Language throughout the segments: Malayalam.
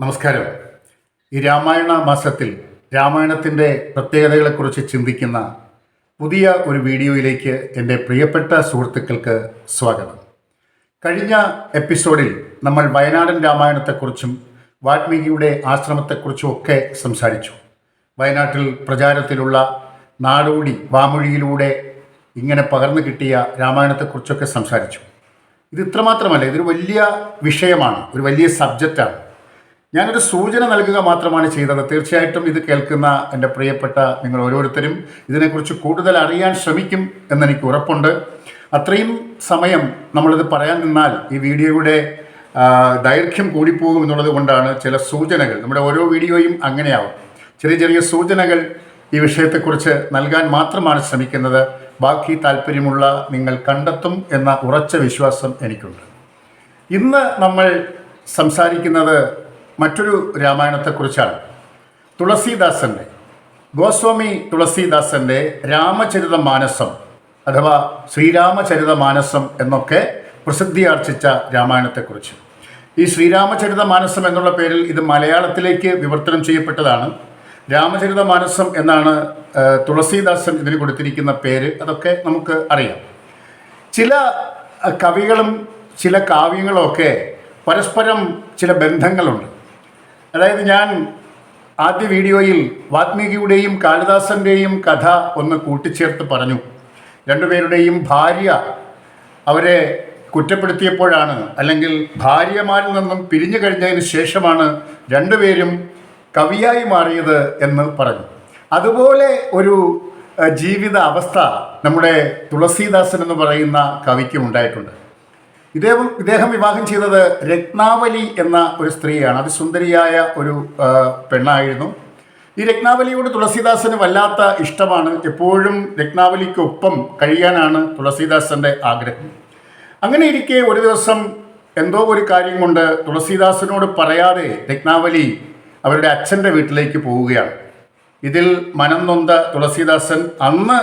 നമസ്കാരം. ഈ രാമായണ മാസത്തിൽ രാമായണത്തിന്റെ പ്രത്യേകതകളെക്കുറിച്ച് ചിന്തിക്കുന്ന പുതിയ ഒരു വീഡിയോയിലേക്ക് എന്റെ പ്രിയപ്പെട്ട സുഹൃത്തുക്കൾക്ക് സ്വാഗതം. കഴിഞ്ഞ എപ്പിസോഡിൽ നമ്മൾ വയനാടൻ രാമായണത്തെക്കുറിച്ചും വാൽമീകിയുടെ ആശ്രമത്തെക്കുറിച്ചും ഒക്കെ സംസാരിച്ചു. വയനാട്ടിൽ പ്രചാരത്തിലുള്ള നാടോടി വാമൊഴിയിലൂടെ ഇങ്ങനെ പകർന്നു കിട്ടിയ രാമായണത്തെക്കുറിച്ചൊക്കെ സംസാരിച്ചു. ഇത് ഇത്രമാത്രമല്ല ഇതൊരു വലിയ വിഷയമാണ് ഒരു വലിയ സബ്ജക്റ്റാണ്. ഞാനൊരു സൂചന നൽകുക മാത്രമാണ് ചെയ്തത്. തീർച്ചയായിട്ടും ഇത് കേൾക്കുന്ന എന്റെ പ്രിയപ്പെട്ട നിങ്ങൾ ഓരോരുത്തരും ഇതിനെക്കുറിച്ച് കൂടുതൽ അറിയാൻ ശ്രമിക്കും എന്നെനിക്ക് ഉറപ്പുണ്ട്. അത്രയും സമയം നമ്മളിത് പറയാൻ നിന്നാൽ ഈ വീഡിയോയുടെ ദൈർഘ്യം കൂടിപ്പോകും എന്നുള്ളത് കൊണ്ടാണ് ചില സൂചനകൾ. നമ്മുടെ ഓരോ വീഡിയോയും അങ്ങനെയാവും. ചെറിയ ചെറിയ സൂചനകൾ ഈ വിഷയത്തെക്കുറിച്ച് നൽകാൻ മാത്രമാണ് ശ്രമിക്കുന്നത്. ബാക്കി താല്പര്യമുള്ള നിങ്ങൾ കണ്ടെത്തും എന്ന ഉറച്ച വിശ്വാസം എനിക്കുണ്ട്. ഇന്ന് നമ്മൾ സംസാരിക്കുന്നത് മറ്റൊരു രാമായണത്തെക്കുറിച്ചാണ്. തുളസീദാസന്റെ ഗോസ്വാമി തുളസീദാസന്റെ രാമചരിത മാനസം അഥവാ ശ്രീരാമചരിത മാനസം എന്നൊക്കെ പ്രസിദ്ധിയാർജിച്ച രാമായണത്തെക്കുറിച്ച്. ഈ ശ്രീരാമചരിത മാനസം എന്നുള്ള പേരിൽ ഇത് മലയാളത്തിലേക്ക് വിവർത്തനം ചെയ്യപ്പെട്ടതാണ്. രാമചരിത മാനസം എന്നാണ് തുളസീദാസൻ ഇതിന് കൊടുത്തിരിക്കുന്ന പേര്. അതൊക്കെ നമുക്ക് അറിയാം. ചില കവികളും ചില കാവ്യങ്ങളും ഒക്കെ പരസ്പരം ചില ബന്ധങ്ങളുണ്ട്. അതായത് ഞാൻ ആദ്യ വീഡിയോയിൽ വാത്മീകിയുടെയും കാളിദാസന്റെയും കഥ ഒന്ന് കൂട്ടിച്ചേർത്ത് പറഞ്ഞു. രണ്ടുപേരുടെയും ഭാര്യ അവരെ കുറ്റപ്പെടുത്തിയപ്പോഴാണ് അല്ലെങ്കിൽ ഭാര്യമാരിൽ നിന്നും പിരിഞ്ഞു കഴിഞ്ഞതിന് ശേഷമാണ് രണ്ടുപേരും കവിയായി മാറിയത് എന്ന് പറഞ്ഞു. അതുപോലെ ഒരു ജീവിത അവസ്ഥ നമ്മുടെ തുളസീദാസൻ എന്ന് പറയുന്ന കവിക്കും ഉണ്ടായിട്ടുണ്ട്. ഇദ്ദേഹം ഇദ്ദേഹം വിവാഹം ചെയ്തത് രത്നാവലി എന്ന ഒരു സ്ത്രീയാണ്. അതിസുന്ദരിയായ ഒരു പെണ്ണായിരുന്നു. ഈ രത്നാവലിയോട് തുളസീദാസന് വല്ലാത്ത ഇഷ്ടമാണ്. എപ്പോഴും രത്നാവലിക്കൊപ്പം കഴിയാനാണ് തുളസീദാസന്റെ ആഗ്രഹം. അങ്ങനെ ഇരിക്കെ ഒരു ദിവസം എന്തോ ഒരു കാര്യം കൊണ്ട് തുളസീദാസനോട് പറയാതെ രത്നാവലി അവരുടെ അച്ഛന്റെ വീട്ടിലേക്ക് പോവുകയാണ്. ഇതിൽ മനം നൊന്ത തുളസീദാസൻ അന്ന്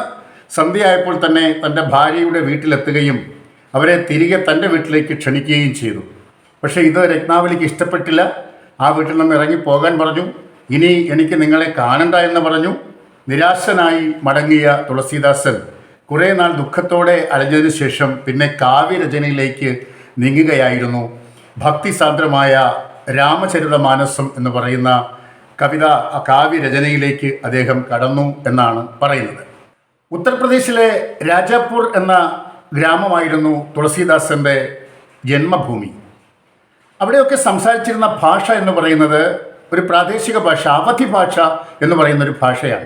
സന്ധ്യയായപ്പോൾ തന്നെ തന്റെ ഭാര്യയുടെ വീട്ടിലെത്തുകയും അവരെ തിരികെ തന്റെ വീട്ടിലേക്ക് ക്ഷണിക്കുകയും ചെയ്തു. പക്ഷേ ഇത് രത്നാവലിക്ക് ഇഷ്ടപ്പെട്ടില്ല. ആ വീട്ടിൽ നിന്ന് ഇറങ്ങി പോകാൻ പറഞ്ഞു. ഇനി എനിക്ക് നിങ്ങളെ കാണണ്ട എന്ന് പറഞ്ഞു. നിരാശനായി മടങ്ങിയ തുളസീദാസൻ കുറേ നാൾ ദുഃഖത്തോടെ അലഞ്ഞതിനു ശേഷം പിന്നെ കാവ്യരചനയിലേക്ക് നീങ്ങുകയായിരുന്നു. ഭക്തിസാന്ദ്രമായ രാമചരിത മാനസം എന്ന് പറയുന്ന കവിത കാവ്യരചനയിലേക്ക് അദ്ദേഹം കടന്നു എന്നാണ് പറയുന്നത്. ഉത്തർപ്രദേശിലെ രാജാപൂർ എന്ന ഗ്രാമമായിരുന്നു തുളസീദാസന്റെ ജന്മഭൂമി. അവിടെയൊക്കെ സംസാരിച്ചിരുന്ന ഭാഷ എന്ന് പറയുന്നത് ഒരു പ്രാദേശിക ഭാഷ അവധി ഭാഷ എന്ന് പറയുന്ന ഒരു ഭാഷയാണ്.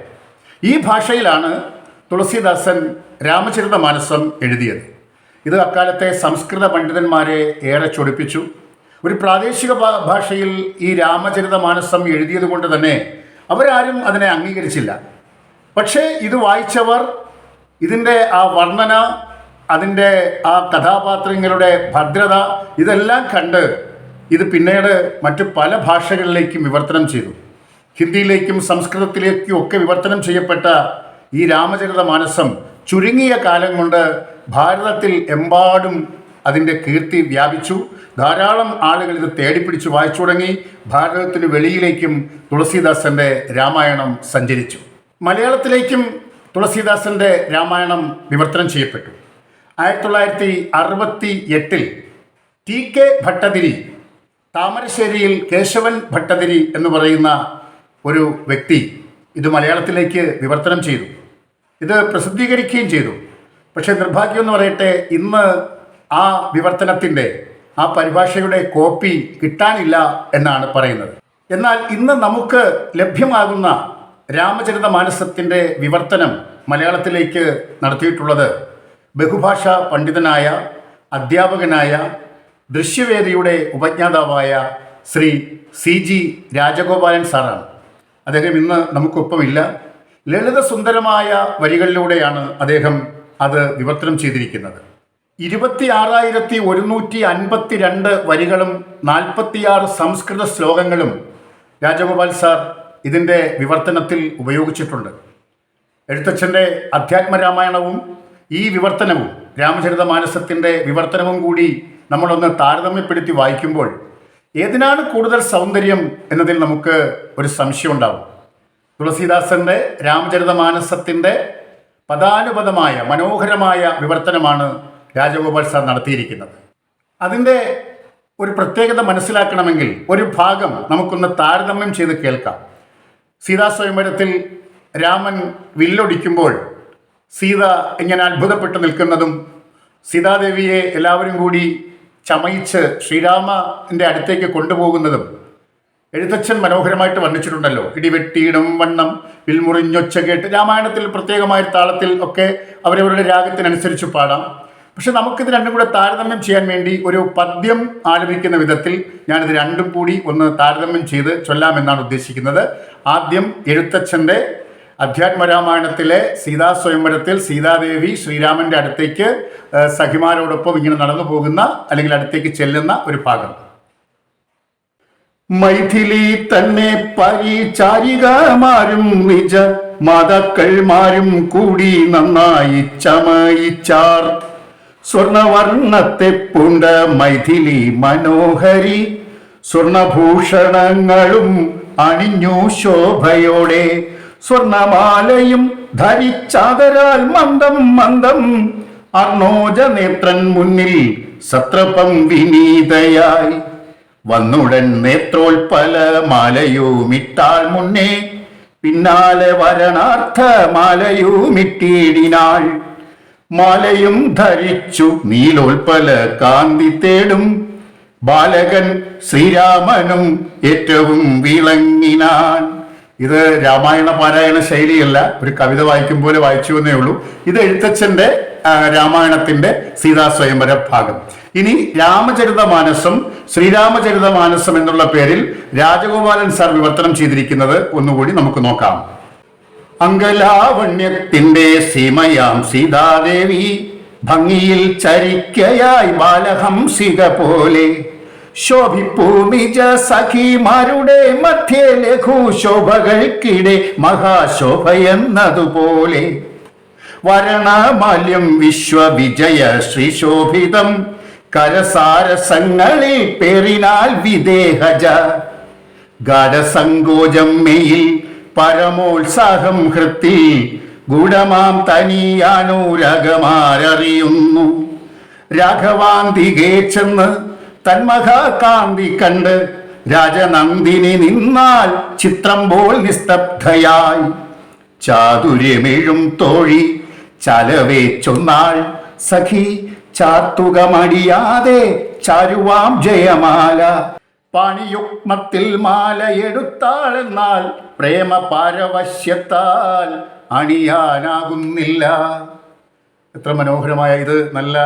ഈ ഭാഷയിലാണ് തുളസീദാസൻ രാമചരിത മാനസം എഴുതിയത്. ഇത് അക്കാലത്തെ സംസ്കൃത പണ്ഡിതന്മാരെ ഏറെ ചൊടിപ്പിച്ചു. ഒരു പ്രാദേശിക ഭാഷയിൽ ഈ രാമചരിത മാനസം എഴുതിയത് കൊണ്ട് തന്നെ അവരാരും അതിനെ അംഗീകരിച്ചില്ല. പക്ഷേ ഇത് വായിച്ചവർ ഇതിന്റെ ആ വർണന അതിന്റെ ആ കഥാപാത്രങ്ങളുടെ ഭദ്രത ഇതെല്ലാം കണ്ട് ഇത് പിന്നീട് മറ്റു പല ഭാഷകളിലേക്കും വിവർത്തനം ചെയ്തു. ഹിന്ദിയിലേക്കും സംസ്കൃതത്തിലേക്കും ഒക്കെ വിവർത്തനം ചെയ്യപ്പെട്ട ഈ രാമചരിത മാനസം ചുരുങ്ങിയ കാലം കൊണ്ട് ഭാരതത്തിൽ എമ്പാടും അതിന്റെ കീർത്തി വ്യാപിച്ചു. ധാരാളം ആളുകൾ ഇത് തേടിപ്പിടിച്ച് വായിച്ചു തുടങ്ങി. ഭാരതത്തിന് വെളിയിലേക്കും തുളസീദാസന്റെ രാമായണം സഞ്ചരിച്ചു. മലയാളത്തിലേക്കും തുളസീദാസന്റെ രാമായണം വിവർത്തനം ചെയ്യപ്പെട്ടു. ആയിരത്തി തൊള്ളായിരത്തി അറുപത്തി എട്ടിൽ ടി കെ ഭട്ടതിരി താമരശ്ശേരിയിൽ കേശവൻ ഭട്ടതിരി എന്ന് പറയുന്ന ഒരു വ്യക്തി ഇത് മലയാളത്തിലേക്ക് വിവർത്തനം ചെയ്തു. ഇത് പ്രസിദ്ധീകരിക്കുകയും ചെയ്തു. പക്ഷേ നിർഭാഗ്യം എന്ന് പറയട്ടെ ഇന്ന് ആ വിവർത്തനത്തിന്റെ ആ പരിഭാഷയുടെ കോപ്പി കിട്ടാനില്ല എന്നാണ് പറയുന്നത്. എന്നാൽ ഇന്ന് നമുക്ക് ലഭ്യമാകുന്ന രാമചരിത മാനസത്തിന്റെ വിവർത്തനം മലയാളത്തിലേക്ക് നടത്തിയിട്ടുള്ളത് ബഹുഭാഷ പണ്ഡിതനായ അധ്യാപകനായ ദൃശ്യവേദിയുടെ ഉപജ്ഞാതാവായ ശ്രീ സി ജി രാജഗോപാലൻ സാറാണ്. അദ്ദേഹം ഇന്ന് നമുക്കൊപ്പമില്ല. ലളിതസുന്ദരമായ വരികളിലൂടെയാണ് അദ്ദേഹം അത് വിവർത്തനം ചെയ്തിരിക്കുന്നത്. ഇരുപത്തി ആറായിരത്തി ഒരുന്നൂറ്റി അൻപത്തി രണ്ട് വരികളും നാൽപ്പത്തിയാറ് സംസ്കൃത ശ്ലോകങ്ങളും രാജഗോപാൽ സാർ ഇതിന്റെ വിവർത്തനത്തിൽ ഉപയോഗിച്ചിട്ടുണ്ട്. എഴുത്തച്ഛന്റെ അധ്യാത്മരാമായണവും ഈ വിവർത്തനവും രാമചരിത മാനസത്തിന്റെ വിവർത്തനവും കൂടി നമ്മളൊന്ന് താരതമ്യപ്പെടുത്തി വായിക്കുമ്പോൾ ഏതിനാണ് കൂടുതൽ സൗന്ദര്യം എന്നതിൽ നമുക്ക് ഒരു സംശയം ഉണ്ടാവും. തുളസീദാസന്റെ രാമചരിതമാനസത്തിന്റെ പദാനുപദമായ മനോഹരമായ വിവർത്തനമാണ് രാജഗോപാൽ സാർ നടത്തിയിരിക്കുന്നത്. അതിന്റെ ഒരു പ്രത്യേകത മനസ്സിലാക്കണമെങ്കിൽ ഒരു ഭാഗം നമുക്കൊന്ന് താരതമ്യം ചെയ്ത് കേൾക്കാം. സീതാസ്വയംവരത്തിൽ രാമൻ വില്ലൊടിക്കുമ്പോൾ സീത ഇങ്ങനെ അത്ഭുതപ്പെട്ടു നിൽക്കുന്നതും സീതാദേവിയെ എല്ലാവരും കൂടി ചമയിച്ച് ശ്രീരാമന്റെ അടുത്തേക്ക് കൊണ്ടുപോകുന്നതും എഴുത്തച്ഛൻ മനോഹരമായിട്ട് വർണിച്ചിട്ടുണ്ടല്ലോ. ഇടിവെട്ടിയിടും വണ്ണം വിൽമുറിഞ്ഞൊച്ച കേട്ട് രാമായണത്തിൽ പ്രത്യേകമായ താളത്തിൽ ഒക്കെ അവരവരുടെ രാഗത്തിനനുസരിച്ച് പാടാം. പക്ഷെ നമുക്കിത് രണ്ടും കൂടെ താരതമ്യം ചെയ്യാൻ വേണ്ടി ഒരു പദ്യം ആലപിക്കുന്ന വിധത്തിൽ ഞാനിത് രണ്ടും കൂടി ഒന്ന് താരതമ്യം ചെയ്ത് ചൊല്ലാമെന്നാണ് ഉദ്ദേശിക്കുന്നത്. ആദ്യം എഴുത്തച്ഛന്റെ അധ്യാത്മരാമായണത്തിലെ സീതാ സ്വയംവരത്തിൽ സീതാദേവി ശ്രീരാമന്റെ അടുത്തേക്ക് സഖിമാരോടൊപ്പം ഇങ്ങനെ നടന്നു പോകുന്ന അല്ലെങ്കിൽ അടുത്തേക്ക് ചെല്ലുന്ന ഒരു ഭാഗം. മൈഥിലി തന്നെ പരിചാരികമാരും നിജ മാതാക്കൾമാരും കൂടി നന്നായി ചമയിച്ചാർ. സ്വർണവർണത്തെ പൂണ്ട മൈഥിലി മനോഹരി സ്വർണഭൂഷണങ്ങളും അണിഞ്ഞു ശോഭയോടെ സ്വർണമാലയും ധരിച്ചാതരാൽ മന്ദം മന്ദം. അർണോജ നേത്രൻ മുന്നിൽ സത്രപം വിനീതയായി. വന്നുടൻ നേത്രോൽപല മാലയൂമിട്ടാൾ മുന്നേ പിന്നാലെ വരണാർത്ഥ മാലയുമിട്ടിടിനാൾ. മാലയും ധരിച്ചു നീലോൽപല കാന്തി തേടും. ബാലകൻ ശ്രീരാമനും ഏറ്റവും വിളങ്ങിനാൻ. ഇത് രാമായണ പാരായണ ശൈലിയല്ല. ഒരു കവിത വായിക്കും പോലെ വായിച്ചു എന്നേ ഉള്ളൂ. ഇത് എഴുത്തച്ഛന്റെ രാമായണത്തിന്റെ സീതാസ്വയംവര ഭാഗം. ഇനി രാമചരിതമാനസം ശ്രീരാമചരിതമാനസം എന്നുള്ള പേരിൽ രാജഗോപാലൻ സാർ വിവർത്തനം ചെയ്തിരിക്കുന്നത് ഒന്നുകൂടി നമുക്ക് നോക്കാം. അങ്കലാവണ്യത്തിന്റെ സീമയാം സീതാദേവി ഭംഗിയിൽ ചരിക്കയായി ബാലഹംസിക പോലെ. ശോഭിപ്പൂ നിജ സഖിമാരുടെ മധ്യേ ലഘുശോഭകൾക്കിടെ മഹാശോഭയെന്നതുപോലെ വരണമാല്യം വിശ്വവിജയ ശ്രീശോഭിതം കരസാരസങ്ങളിൽ പേറിനാൽ വിദേഹജ. ഗാഢസങ്കോചം മെയിൽ പരമോത്സാഹം ഹൃത്തിൽ ഗുണമാം തനിയാനുരകമാരറിയുന്നു. രാഘവാന്തികേ ചെന്ന് തന്മഹാകാന്തി കണ്ട് രാജനന്ദിനി നിന്നാൽ ചിത്രം പോൽ നിസ്തബ്ധയായി. ചാതുര്യമേഴും തോഴി ചലവേച്ചൊന്നാൾ സഖി ചാർത്തുക മടിയാതെ ചാരുവാം ജയമാല. പാണിയുഗ്മത്തിൽ മാലയെടുത്താളെന്നാൽ പ്രേമ പാരവശ്യത്താൽ അണിയാനാകുന്നില്ല. എത്ര മനോഹരമായ ഇത്. നല്ല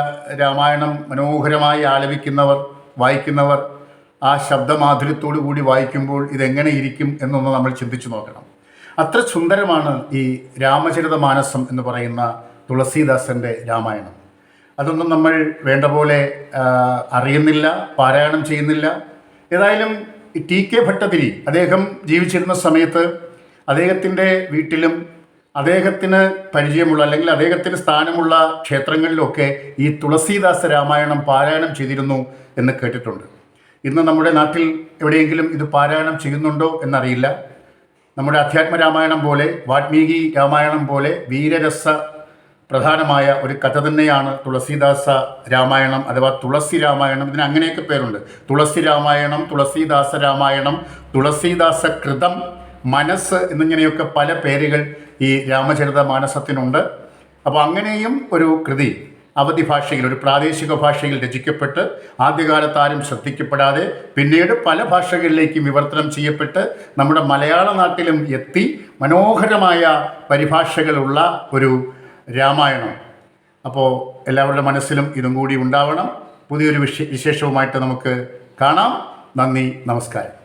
രാമായണം മനോഹരമായി ആലപിക്കുന്നവർ വായിക്കുന്നവർ ആ ശബ്ദമാധുര്യത്തോടു കൂടി വായിക്കുമ്പോൾ ഇതെങ്ങനെ ഇരിക്കും എന്നൊന്ന് നമ്മൾ ചിന്തിച്ചു നോക്കണം. അത്ര സുന്ദരമാണ് ഈ രാമചരിത മാനസം എന്ന് പറയുന്ന തുളസീദാസന്റെ രാമായണം. അതൊന്നും നമ്മൾ വേണ്ട പോലെ അറിയുന്നില്ല പാരായണം ചെയ്യുന്നില്ല. ഏതായാലും ടി കെ ഭട്ടതിരി അദ്ദേഹം ജീവിച്ചിരുന്ന സമയത്ത് അദ്ദേഹത്തിന്റെ വീട്ടിലും അദ്ദേഹത്തിന് പരിചയമുള്ള അല്ലെങ്കിൽ അദ്ദേഹത്തിന് സ്ഥാനമുള്ള ക്ഷേത്രങ്ങളിലൊക്കെ ഈ തുളസീദാസ രാമായണം പാരായണം ചെയ്തിരുന്നു എന്ന് കേട്ടിട്ടുണ്ട്. ഇന്ന് നമ്മുടെ നാട്ടിൽ എവിടെയെങ്കിലും ഇത് പാരായണം ചെയ്യുന്നുണ്ടോ എന്നറിയില്ല. നമ്മുടെ അധ്യാത്മ രാമായണം പോലെ വാൽമീകി രാമായണം പോലെ വീരരസ പ്രധാനമായ ഒരു കഥ തന്നെയാണ് തുളസീദാസ രാമായണം അഥവാ തുളസി രാമായണം. ഇതിന് അങ്ങനെയൊക്കെ പേരുണ്ട്. തുളസി രാമായണം തുളസീദാസ രാമായണം തുളസീദാസ കൃതം മനസ്സ് എന്നിങ്ങനെയൊക്കെ പല പേരുകൾ ഈ രാമചരിത മാനസത്തിനുണ്ട്. അപ്പോൾ അങ്ങനെയും ഒരു കൃതി അവധി ഭാഷയിൽ ഒരു പ്രാദേശിക ഭാഷയിൽ രചിക്കപ്പെട്ട് ആദ്യകാലത്ത് ആരും ശ്രദ്ധിക്കപ്പെടാതെ പിന്നീട് പല ഭാഷകളിലേക്കും വിവർത്തനം ചെയ്യപ്പെട്ട് നമ്മുടെ മലയാള നാട്ടിലും എത്തി മനോഹരമായ പരിഭാഷകളുള്ള ഒരു രാമായണം. അപ്പോൾ എല്ലാവരുടെ മനസ്സിലും ഇതും കൂടി ഉണ്ടാവണം. പുതിയൊരു വിശേ വിശേഷവുമായിട്ട് നമുക്ക് കാണാം. നന്ദി നമസ്കാരം.